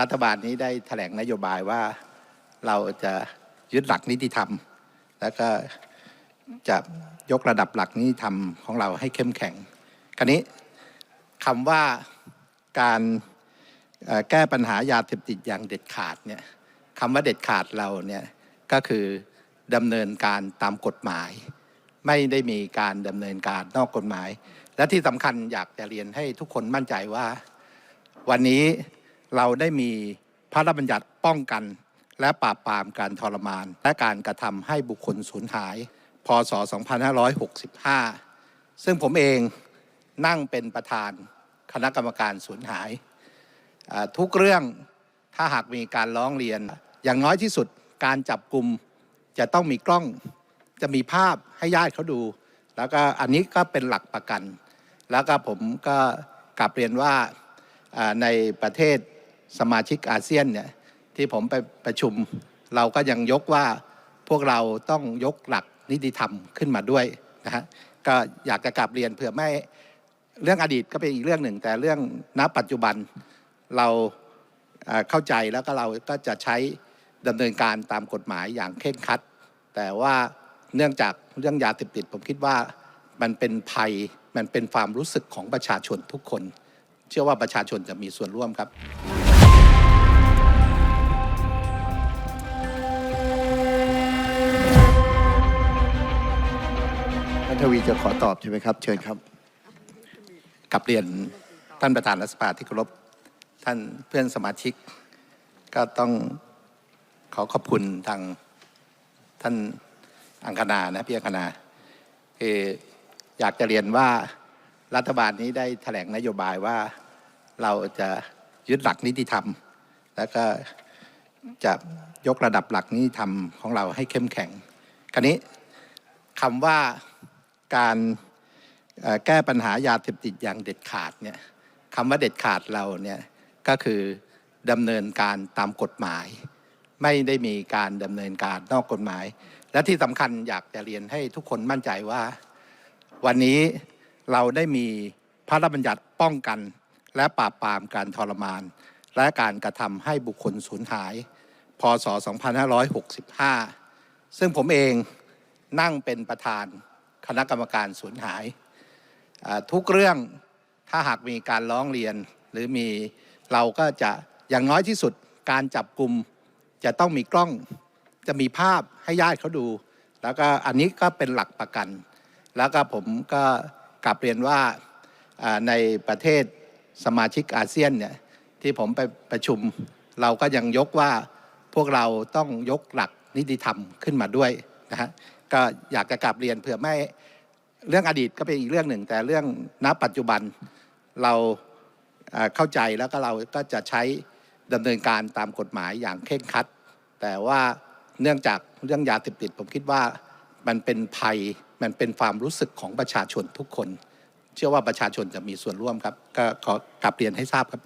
รัฐบาลนี้ได้แถลงนโยบายว่าเราจะยึดหลักนิติธรรม แล้วก็จะยกระดับหลักนิติธรรมของเราให้เข้มแข็ง คราวนี้คำว่าการแก้ปัญหายาเสพติดอย่างเด็ดขาดเนี่ยคำว่าเด็ดขาดเราเนี่ยก็คือดำเนินการตามกฎหมาย ไม่ได้มีการดำเนินการนอกกฎหมาย และที่สำคัญอยากจะเรียนให้ทุกคนมั่นใจว่า วันนี้ เราได้มีพระราชบัญญัติป้องกัน และปราบปรามการทรมาน และการกระทำให้บุคคลสูญหาย พศ 2565 ซึ่งผมเองนั่งเป็นประธานคณะกรรมการสูญหาย ทุกเรื่องถ้าหากมีการร้องเรียน อย่างน้อยที่สุดการจับกลุ่มจะต้องมีกล้องจะมีภาพให้ญาติเขาดู แล้วก็อันนี้ก็เป็นหลักประกัน แล้วก็ผมก็กลับเรียนว่าในประเทศ สมาชิกอาเซียนเนี่ยที่ผมไปประชุม เราก็ยังยกว่าพวกเราต้องยกหลักนิติธรรมขึ้นมาด้วยนะฮะก็อยากจะกลับเรียนเผื่อไม่เรื่องอดีตก็เป็นอีกเรื่องหนึ่ง แต่เรื่องณปัจจุบันเราเข้าใจแล้วก็เราก็จะใช้ดำเนินการตามกฎหมายอย่างเคร่งครัด แต่ว่าเนื่องจากเรื่องยาเสพติดผมคิดว่ามันเป็นภัยมันเป็นความรู้สึกของประชาชนทุกคน เชื่อว่าประชาชนจะมีส่วนร่วมครับ ทวีจะขอตอบใช่ไหมครับ เชิญครับกับเรียนท่านประธานรัฐสภาที่เคารพท่านเพื่อนสมาชิก ก็ต้องขอขอบคุณทางท่านอังคณานะพี่อังคณาคืออยากจะเรียนว่ารัฐบาลนี้ได้แถลงนโยบายว่าเราจะยึดหลักนิติธรรม แล้วก็จะยกระดับหลักนิติธรรมของเราให้เข้มแข็งคราวนี้คำว่า การแก้ปัญหายาเสพติดอย่างเด็ดขาดเนี่ยคำว่าเด็ดขาดเราเนี่ยก็คือดำเนินการตามกฎหมาย ไม่ได้มีการดำเนินการนอกกฎหมาย และที่สำคัญอยากจะเรียนให้ทุกคนมั่นใจว่า วันนี้เราได้มีพระราชบัญญัติป้องกัน และปราบปรามการทรมาน และการกระทำให้บุคคลสูญหาย พศ 2565 ซึ่งผมเองนั่งเป็นประธาน คณะกรรมการสูญหาย ทุกเรื่องถ้าหากมีการร้องเรียนหรือมีเราก็จะอย่างน้อยที่สุดการจับกลุ่มจะต้องมีกล้องจะมีภาพให้ญาติเขาดู แล้วก็อันนี้ก็เป็นหลักประกัน แล้วก็ผมก็กลับเรียนว่าในประเทศสมาชิกอาเซียนเนี่ยที่ผมไปประชุม เราก็ยังยกว่าพวกเราต้องยกหลักนิติธรรมขึ้นมาด้วยนะฮะ ก็อยากจะกลับเรียนเผื่อไม่เรื่องอดีตก็เป็นอีกเรื่องหนึ่ง แต่เรื่องณปัจจุบันเราเข้าใจแล้วก็เราก็จะใช้ดำเนินการตามกฎหมายอย่างเคร่งครัด แต่ว่าเนื่องจากเรื่องยาเสพติดผมคิดว่ามันเป็นภัยมันเป็นความรู้สึกของประชาชนทุกคน เชื่อว่าประชาชนจะมีส่วนร่วมครับ ก็ขอกลับเรียนให้ทราบครับ